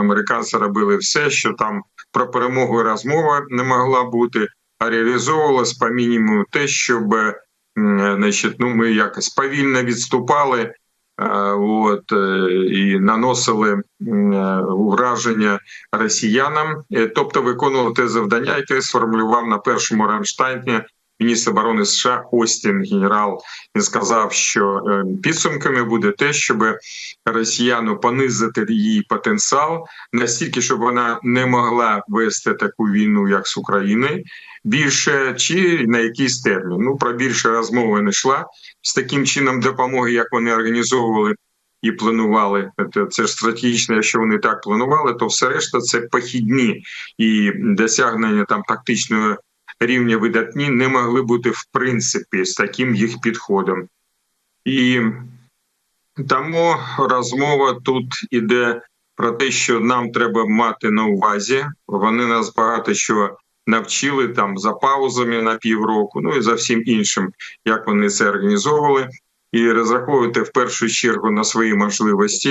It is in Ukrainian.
американці робили все, що там про перемогу розмова не могла бути, а реалізовувалось по мінімуму те, щоб значить, ну, ми якось повільно відступали. е, От е, і наносили м, е, враження росіянам, Е, тобто виконували те завдання, яке сформулював на першому Рамштайні міністр оборони США Остін, генерал. Він сказав, що е, підсумками буде те, щоб росіяну понизити її потенціал настільки, щоб вона не могла вести таку війну, як з Україною, більше чи на якийсь термін. Ну про більше розмови не йшла з таким чином допомоги, як вони організовували. І планували Це- ж стратегічно. Якщо вони так планували, то все решта це похідні і досягнення там тактичного рівня видатні не могли бути в принципі з таким їх підходом. І тому розмова тут іде про те, що нам треба мати на увазі. Вони нас багато що навчили там за паузами на півроку, ну і за всім іншим, як вони це організовували, і розраховувати в першу чергу на свої можливості.